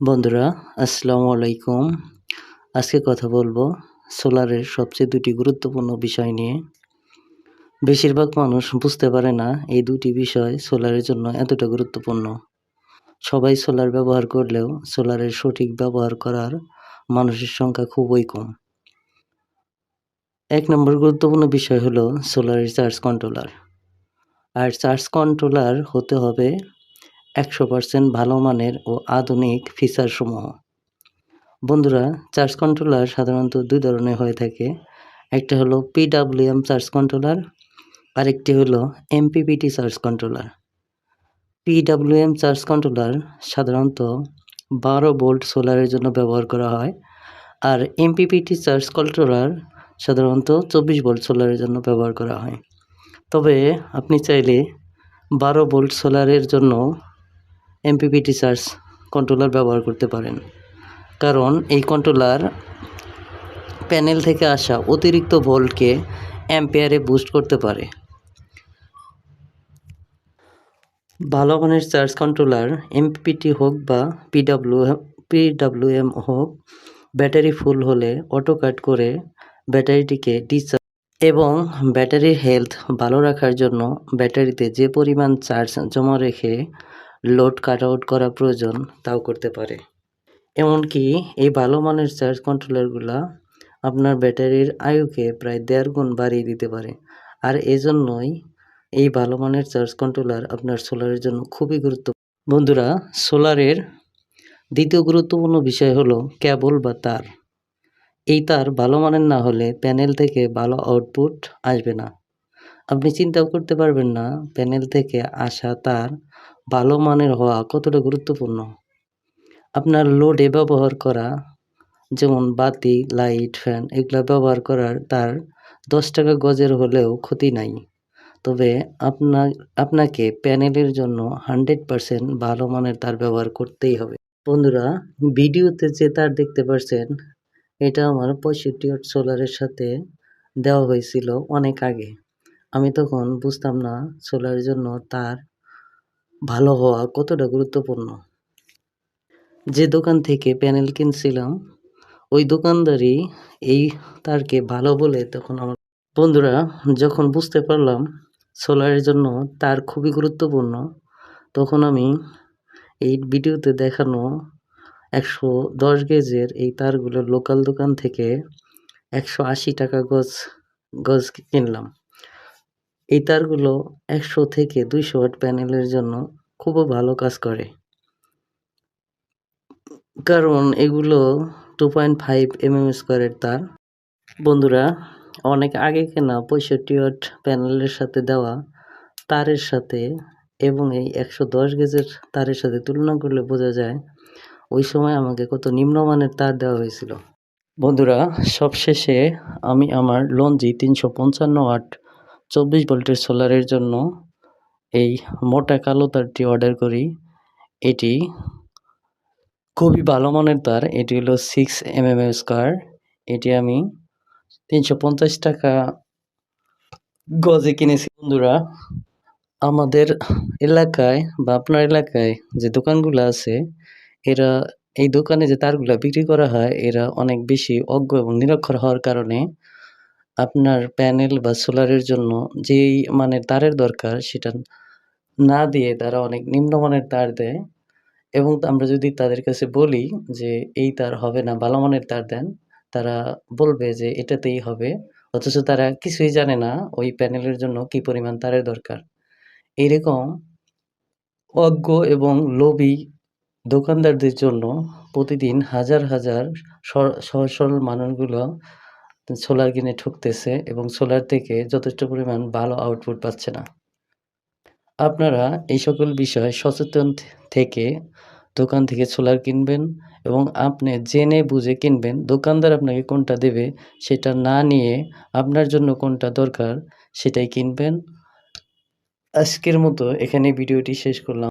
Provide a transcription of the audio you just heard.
বন্ধুরা, আসসালামু আলাইকুম। আজকে কথা বলব সোলারের সবচেয়ে দুটি গুরুত্বপূর্ণ বিষয় নিয়ে। বেশিরভাগ মানুষ বুঝতে পারে না এই দুটি বিষয় সোলারের জন্য এতটা গুরুত্বপূর্ণ। সবাই সোলার ব্যবহার করলেও সোলারের সঠিক ব্যবহার করার মানুষের সংখ্যা খুবই কম। এক নম্বর গুরুত্বপূর্ণ বিষয় হলো সোলারের চার্জ কন্ট্রোলার। আর চার্জ কন্ট্রোলার হতে হবে একশো পার্সেন্ট ভালো মানের ও আধুনিক ফিচারসমূহ। বন্ধুরা, চার্জ কন্ট্রোলার সাধারণত দুই ধরনের হয়ে থাকে। একটা হলো পিডাব্লিউএম চার্জ কন্ট্রোলার, আরেকটি হলো MPPT charge controller. PWM charge controller সাধারণত বারো ভোল্ট সোলারের জন্য ব্যবহার করা হয়, আর এমপিপিটি চার্জ কন্ট্রোলার সাধারণত চব্বিশ ভোল্ট সোলারের জন্য ব্যবহার করা হয়। তবে আপনি চাইলে বারো ভোল্ট সোলারের জন্য এমপিপিটি চার্জ কন্ট্রোলার ব্যবহার করতে পারেন। কারণ এই কন্ট্রোলার প্যানেল থেকে আসা অতিরিক্ত ভোল্টকে অ্যাম্পেয়ারে বুস্ট করতে পারে। ভালো মানের চার্জ কন্ট্রোলার এমপিপিটি হোক বা পিডাব্লিউ পিডাব্লিউএম হোক, ব্যাটারি ফুল হলে অটো কাট করে ব্যাটারিটিকে ডিসচার্জ এবং ব্যাটারির হেলথ ভালো রাখার জন্য ব্যাটারিতে যে পরিমাণ চার্জ জমা রেখে লোড কাট আউট করা প্রয়োজন, তাও করতে পারে। এমনকি এই ভালো মানের চার্জ কন্ট্রোলারগুলা আপনার ব্যাটারির আয়ুকে প্রায় দেড় গুণ বাড়িয়ে দিতে পারে। আর এজন্যই এই ভালো মানের চার্জ কন্ট্রোলার আপনার সোলারের জন্য খুবই গুরুত্ব বন্ধুরা সোলারের দ্বিতীয় গুরুত্বপূর্ণ বিষয় হলো কেবল বা তার। এই তার ভালো মানের না হলে প্যানেল থেকে ভালো আউটপুট আসবে না। আপনি চিন্তাও করতে পারবেন না প্যানেল থেকে আসা তার ভালো মানের হওয়া কতটা গুরুত্বপূর্ণ? আপনার লোডে ব্যবহার করা, যেমন বাতি, লাইট, ফ্যান, এগুলো ব্যবহার করার তার দশ টাকা গজের হলেও ক্ষতি নাই। তবে আপনার আপনাকে প্যানেলের জন্য হান্ড্রেড পারসেন্ট ভালো মানের তার ব্যবহার করতেই হবে। বন্ধুরা, ভিডিওতে যে তার দেখতে পাচ্ছেন এটা আমার পঁয়ষট্টি ওয়াট সোলারের সাথে দেওয়া হয়েছিল অনেক আগে। আমি তখন বুঝতাম না, সোলারের জন্য তার ভালো হওয়া কতটা গুরুত্বপূর্ণ? যে দোকান থেকে প্যানেল কিনছিলাম, ওই দোকানদারই এই তারকে ভালো বলে তখন আমার বন্ধুরা যখন বুঝতে পারলাম সোলারের জন্য তার খুবই গুরুত্বপূর্ণ, তখন আমি এই ভিডিওতে দেখানো একশো দশ গেজের এই তারগুলো লোকাল দোকান থেকে একশো আশি টাকা গজ গজ কিনলাম। এই তারগুলো একশো থেকে দুইশো ওয়াট প্যানেলের জন্য খুবই ভালো কাজ করে। কারণ এগুলো two point five M M স্কোয়ারের তার। বন্ধুরা, অনেক আগে কেনা পঁয়ষট্টি ওয়াট প্যানেলের সাথে দেওয়া তারের সাথে এবং এই একশো দশ গেজের তারের সাথে তুলনা করলে বোঝা যায় ওই সময় আমাকে কত নিম্নমানের তার দেওয়া হয়েছিল। বন্ধুরা, সবশেষে আমি আমার লঞ্জি তিনশো পঞ্চান্ন ওয়াট চব্বিশ ভোল্টের সোলারের জন্য এই মোটা কালো তারটি অর্ডার করি। এটি খুবই ভালো মানের তার। এটি হলো সিক্স এম এম স্কোয়ার এটি আমি তিনশো পঞ্চাশ টাকা গজে কিনেছি। বন্ধুরা, আমাদের এলাকায় বা আপনার এলাকায় যে দোকানগুলো আছে, এরা এই দোকানে যে তারগুলো বিক্রি করা হয়, এরা অনেক বেশি অজ্ঞ এবং নিরক্ষর হওয়ার কারণে আপনার প্যানেল বা সোলারের জন্য যেই মানের তারের দরকার, সেটা না দিয়ে তারা অনেক নিম্নমানের তার দেয়। এবং আমরা যদি তাদের কাছে বলি যে, এই তার হবে না, ভালো মানের তার দেন, তারা বলবে যে, এটাতেই হবে। অথচ তারা কিছুই জানে না ওই প্যানেলের জন্য কি পরিমাণ তারের দরকার। এরকম অজ্ঞ এবং লোভী দোকানদারদের জন্য প্রতিদিন হাজার হাজার সহজ সরল মানুষগুলো সোলার কিনে ঠকতেছে এবং সোলার থেকে যথেষ্ট পরিমাণ ভালো আউটপুট পাচ্ছে না। আপনারা এই সকল বিষয়ে সচেতন থেকে দোকান থেকে সোলার কিনবেন এবং আপনি জেনে বুঝে কিনবেন দোকানদার আপনাকে কোনটা দেবে সেটা না নিয়ে আপনার জন্য কোনটা দরকার সেটাই কিনবেন। আজকের মতো এখানে ভিডিওটি শেষ করলাম।